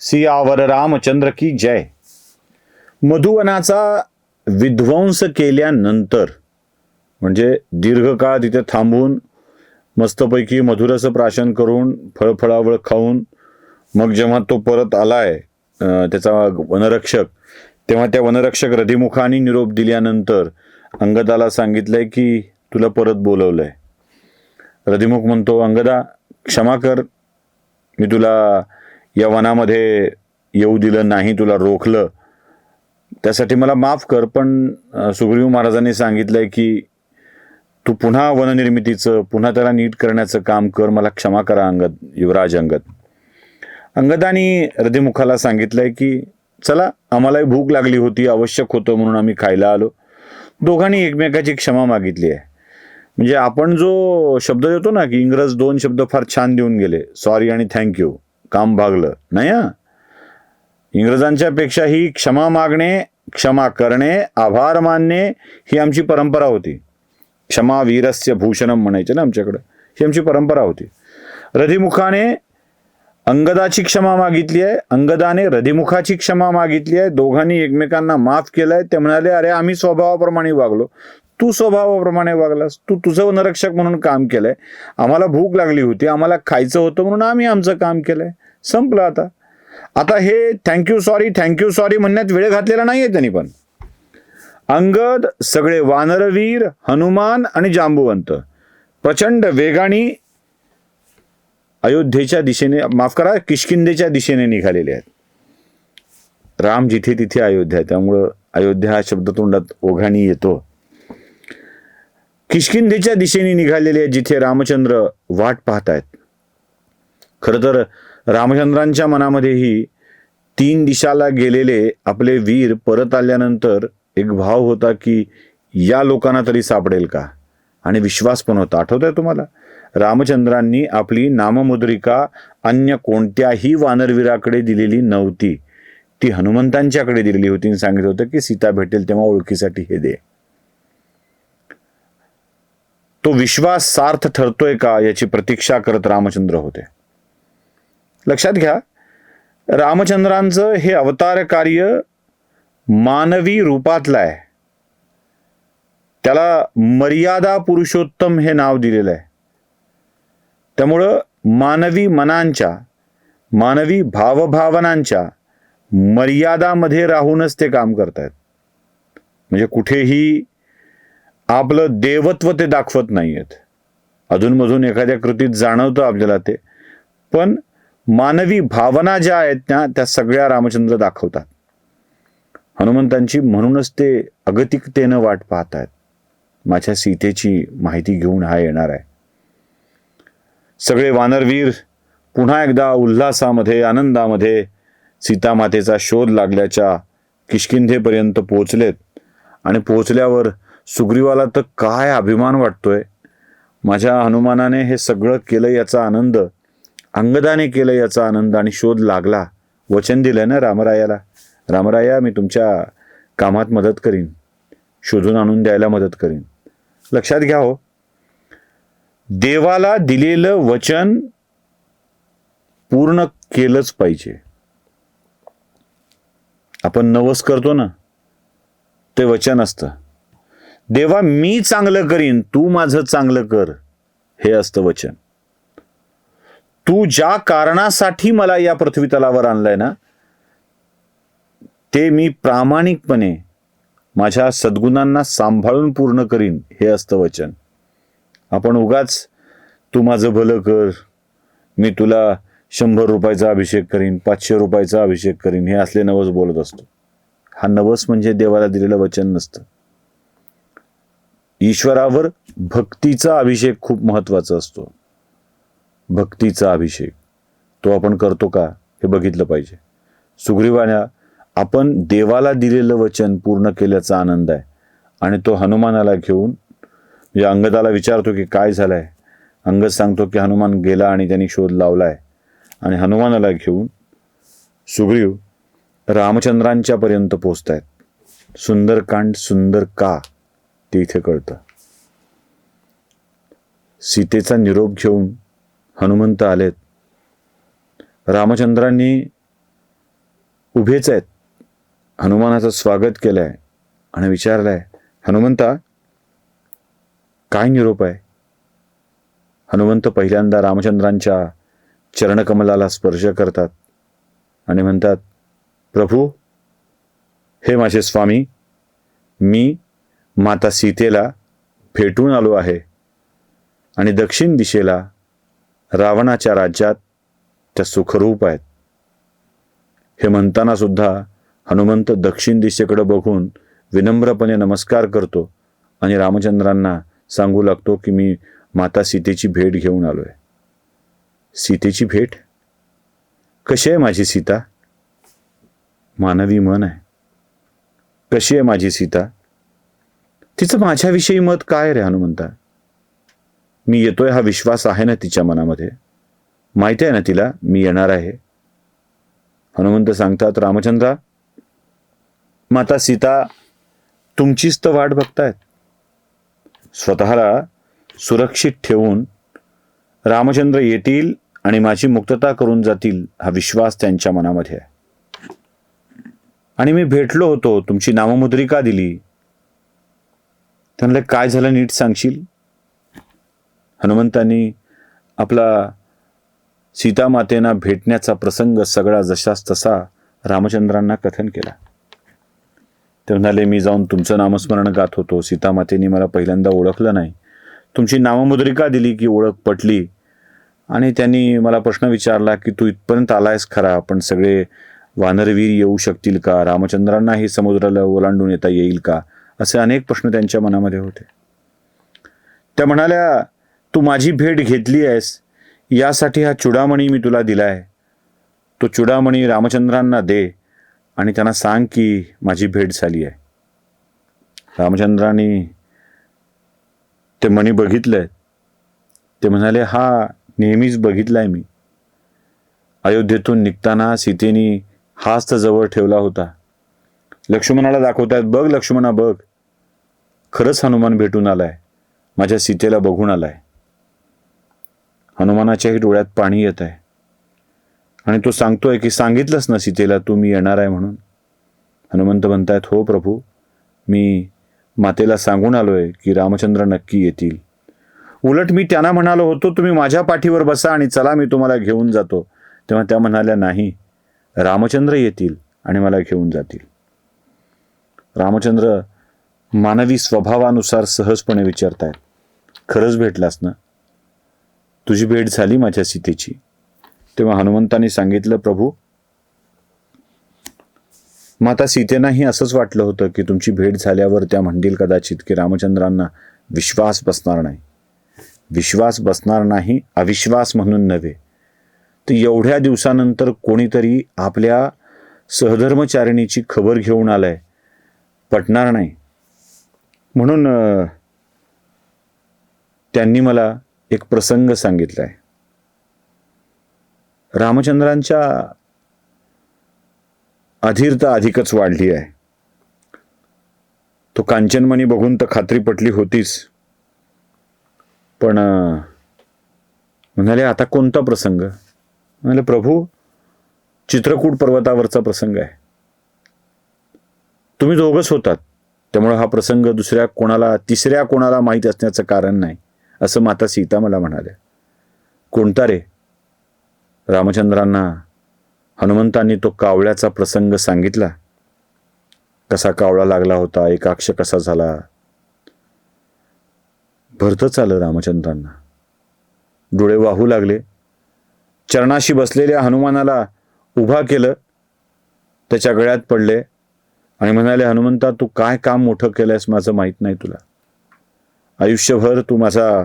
सियावर रामचंद्र की जय. मधुवनाचा विध्वंस केल्यानंतर म्हणजे दीर्घकाळ तिथे थांबून मस्तपैकी मधुरस प्राशन करून फळफळावळ खाऊन मग जेव्हा तो परत आलाय त्याचा वनरक्षक तेव्हा त्या वनरक्षक रधिमुखाने निरोप दिल्यानंतर अंगदाला सांगितलंय की तुला परत बोलवलंय. रधिमुख म्हणतो अंगदा क्षमा कर मी तुला या वनामध्ये येऊ दिलं नाही तुला रोखलं त्यासाठी मला माफ कर पण सुग्रीव महाराजांनी सांगितलंय की तू पुन्हा वननिर्मितीचं पुन्हा त्याला नीट करण्याचं काम कर मला क्षमा करा अंगद युवराज अंगद. अंगदानी हृदयमुखाला सांगितलंय की चला आम्हालाही भूक लागली होती आवश्यक होतं म्हणून आम्ही खायला आलो. दोघांनी एकमेकाची क्षमा मागितली आहे. म्हणजे आपण जो शब्द देतो ना की इंग्रज दोन शब्द फार छान देऊन गेले सॉरी आणि थँक्यू काम भागलं. नाही हा? इंग्रजांच्या पेक्षा ही क्षमा मागणे क्षमा करणे आभार मानणे ही आमची परंपरा होती. क्षमा वीरस्य भूषणम म्हणायचे ना आमच्याकडं. ही आमची परंपरा होती. रधिमुखाने अंगदाची क्षमा मागितली आहे. अंगदाने रधिमुखाची क्षमा मागितली आहे. दोघांनी एकमेकांना माफ केलाय. ते म्हणाले अरे आम्ही स्वभावाप्रमाणे वागलो. तू स्वभावाप्रमाणे वागलास तू तुझं वनरक्षक म्हणून काम केलंय आम्हाला भूक लागली होती आम्हाला खायचं होतं म्हणून आम्ही आमचं काम केलंय. संपलं आता. आता हे थँक्यू सॉरी थँक्यू सॉरी म्हणण्यात वेळ घातलेला नाहीये त्यांनी पण. अंगद सगळे वानरवीर हनुमान आणि जांबुवंत. प्रचंड वेगाने अयोध्येच्या दिशेने माफ करा किशकिंदेच्या दिशेने निघालेले आहेत. राम जिथे तिथे अयोध्या आहे त्यामुळं अयोध्या हा शब्द तोंडात ओघाणी येतो. किष्किंधेच्या दिशेने निघालेले जिथे रामचंद्र वाट पाहतायत. खरं तर रामचंद्रांच्या मनामध्येही तीन दिशाला गेलेले आपले वीर परत आल्यानंतर एक भाव होता की या लोकांना तरी सापडेल का? आणि विश्वास पण होता. आठवत आहे तुम्हाला? रामचंद्रांनी आपली नाममुद्रिका अन्य कोणत्याही वानरवीराकडे दिलेली नव्हती. ती हनुमंतांच्याकडे दिलेली होती आणि सांगितलं होतं की सीता भेटेल तेव्हा ओळखीसाठी हे दे. तो विश्वास सार्थ ठरतोय का याची प्रतीक्षा करत रामचंद्र होते. लक्षात घ्या रामचंद्रांचं हे अवतार कार्य मानवी रूपातलं आहे. त्याला मर्यादा पुरुषोत्तम हे नाव दिलेलं आहे. त्यामुळं मानवी मनांच्या मानवी भावभावनांच्या मर्यादामध्ये राहूनच ते काम करतायत. म्हणजे कुठेही आपलं देवत्व ते दाखवत नाहीयेत. अधूनमधून एखाद्या कृतीत जाणवतं आपल्याला ते. पण मानवी भावना ज्या आहेत त्या त्या सगळ्या रामचंद्र दाखवतात. हनुमंतांची म्हणूनच ते अगतिकतेनं वाट पाहत आहेत माझ्या सीतेची माहिती घेऊन हा येणार आहे. सगळे वानरवीर पुन्हा एकदा उल्हासामध्ये आनंदामध्ये सीतामातेचा शोध लागल्याच्या किशकिंधेपर्यंत पोहोचलेत. आणि पोहोचल्यावर सुग्रीवाला तर काय अभिमान वाटतोय. माझ्या हनुमानाने हे सगळं केलं याचा आनंद अंगदाने केलं याचा आनंद आणि शोध लागला. वचन दिलंय ना रामरायाला? रामराया मी तुमच्या कामात मदत करीन. शोधून आणून द्यायला मदत करीन. लक्षात घ्या हो. देवाला दिलेलं वचन पूर्ण केलंच पाहिजे. आपण नवस करतो ना ते वचन असतं. देवा मी चांगलं करीन तू माझं चांगलं कर. हे असतं वचन. तू ज्या कारणासाठी मला या पृथ्वी तलावर आणलंय ना ते मी प्रामाणिकपणे माझ्या सद्गुणांना सांभाळून पूर्ण करीन हे असतं वचन. आपण उगाच तू माझं भलं कर मी तुला शंभर रुपयाचा अभिषेक करीन पाचशे रुपयाचा अभिषेक करीन हे असले नवस बोलत असतो. हा नवस म्हणजे देवाला दिलेलं वचन नसतं. ईश्वरावर भक्तीचा अभिषेक खूप महत्त्वाचा असतो. भक्तीचा अभिषेक. तो आपण करतो का? हे बघितलं पाहिजे. सुग्रीवाने आपण देवाला दिलेलं वचन पूर्ण केल्याचा आनंद आहे. आणि तो हनुमानाला घेऊन म्हणजे अंगदाला विचारतो की काय झालं आहे अंगद सांगतो की हनुमान गेला आणि त्यांनी शोध लावला आहे आणि हनुमानाला घेऊन सुग्रीव रामचंद्रांच्यापर्यंत पोचत आहेत सुंदरकांड सुंदर का? ते इथे कळतं. सीतेचा निरोप घेऊन हनुमंत आलेत. रामचंद्रांनी उभेच आहेत. हनुमानाचं स्वागत केलंय आणि विचारलंय हनुमंता काय निरोप आहे? हनुमंत पहिल्यांदा रामचंद्रांच्या चरणकमलाला स्पर्श करतात आणि म्हणतात प्रभू हे माझे स्वामी मी माता सीतेला भेटून आलो आहे आणि दक्षिण दिशेला रावणाच्या राज्यात त्या सुखरूप आहेत. हे म्हणताना सुद्धा हनुमंत दक्षिण दिशेकडे बघून विनम्रपणे नमस्कार करतो आणि रामचंद्रांना सांगू लागतो की मी माता सीतेची भेट घेऊन आलो आहे सीतेची भेट? कशी आहे माझी सीता? मानवी मन आहे. कशी आहे माझी सीता? तिचं माझ्याविषयी मत काय रे हनुमंता? मी येतोय हा विश्वास आहे ना तिच्या मनामध्ये. माहिती आहे ना तिला मी येणार आहे. हनुमंत सांगतात रामचंद्रा माता सीता तुमचीच तर वाट बघतायत. स्वतःला सुरक्षित ठेवून रामचंद्र येतील आणि माझी मुक्तता करून जातील हा विश्वास त्यांच्या मनामध्ये आहे. आणि मी भेटलो होतो तुमची नाममुद्रिका दिली. त्यांना काय झालं नीट सांगशील? हनुमंतांनी आपला सीतामातेना भेटण्याचा प्रसंग सगळा जशास तसा रामचंद्रांना कथन केला. ते म्हणाले मी जाऊन तुमचं नामस्मरण गात होतो. सीतामातेने मला पहिल्यांदा ओळखलं नाही. तुमची नाममुद्रिका दिली की ओळख पटली आणि त्यांनी मला प्रश्न विचारला की तू इथपर्यंत आलायस खरा पण सगळे वानरवीर येऊ शकतील का? रामचंद्रांनाही समुद्राला ओलांडून येता येईल का? असे अनेक प्रश्न त्यांच्या मनामध्ये होते. त्या म्हणाल्या तू माझी भेट घेतली आहेस यासाठी हा चुडामणी मी तुला दिलाय तो चुडामणी रामचंद्रांना दे आणि त्यांना सांग की माझी भेट झाली आहे. रामचंद्रांनी ते मणी बघितलंय. ते म्हणाले हा नेहमीच बघितलाय मी. अयोध्येतून निघताना सीतेनी हाच तर जवळ ठेवला होता. लक्ष्मणाला दाखवतायत बघ लक्ष्मणा बघ. खरंच हनुमान भेटून आलाय. माझ्या सीतेला बघून आलाय. हनुमानाच्याही डोळ्यात पाणी येत आहे आणि तो सांगतोय की सांगितलंच ना सीतेला तू मी येणार आहे म्हणून. हनुमंत म्हणतायत हो प्रभू मी मातेला सांगून आलोय की रामचंद्र नक्की येतील. उलट मी त्यांना म्हणालो होतो तुम्ही माझ्या पाठीवर बसा आणि चला मी तुम्हाला घेऊन जातो. तेव्हा त्या म्हणाल्या नाही रामचंद्र येतील आणि मला घेऊन जातील. रामचंद्र मानवी स्वभावानुसार सहजपणे विचारतायत. खरंच भेटलास ना? तुझी भेट झाली माझ्या सीतेची. तेव्हा हनुमंतांनी सांगितलं प्रभू माता सीतेनाही असंच वाटलं होतं की तुमची भेट झाल्यावर त्या म्हणतील कदाचित की रामचंद्रांना विश्वास बसणार नाही. विश्वास बसणार नाही अविश्वास म्हणून नव्हे. तर एवढ्या दिवसानंतर कोणीतरी आपल्या सहधर्मचारिणीची खबर घेऊन आलाय. पटणार नाही. म्हणून त्यांनी मला एक प्रसंग सांगितलाय रामचंद्रांच्या अधीरता अधिकच वाढली आहे. तो कांचनमणी बघून तर खात्री पटली होतीच. पण म्हणाले आता कोणता प्रसंग? म्हणाले प्रभू चित्रकूट पर्वतावरचा प्रसंग आहे. तुम्ही दोघच होतात. त्यामुळे हा प्रसंग दुसऱ्या कोणाला तिसऱ्या कोणाला माहीत असण्याचं कारण नाही असं माता सीता मला म्हणाल्या. कोणता रे? रामचंद्रांना हनुमंतांनी तो कावळ्याचा प्रसंग सांगितला. कसा कावळा लागला होता एकाक्ष कसा झाला? भरतच आलं रामचंद्रांना. डोळे वाहू लागले. चरणाशी बसलेल्या हनुमानाला उभा केलं. त्याच्या गळ्यात पडले. आणि म्हणाले हनुमंता तू काय काम मोठं केलंयस माझं माहीत नाही तुला. आयुष्यभर तू माझा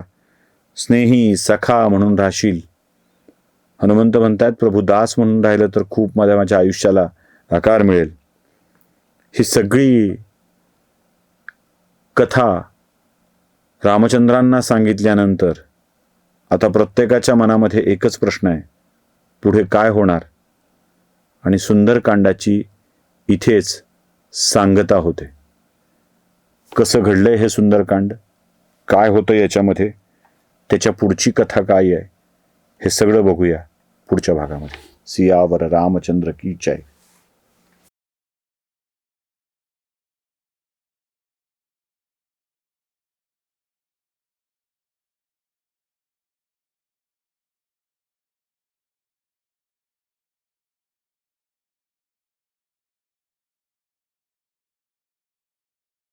स्नेही सखा म्हणून राहशील. हनुमंत म्हणतात प्रभू दास म्हणून राहिलं तर खूप माझ्या माझ्या आयुष्याला आकार मिळेल. ही सगळी कथा रामचंद्रांना सांगितल्यानंतर आता प्रत्येकाच्या मनामध्ये एकच प्रश्न आहे. पुढे काय होणार? आणि सुंदरकांडाची इथेच सांगता होते कसं घडलंय हे सुंदरकांड? काय होतं याच्यामध्ये? त्याच्या पुढची कथा काय आहे? हे सगळं बघूया पुढच्या भागामध्ये. सियावर रामचंद्र की जय.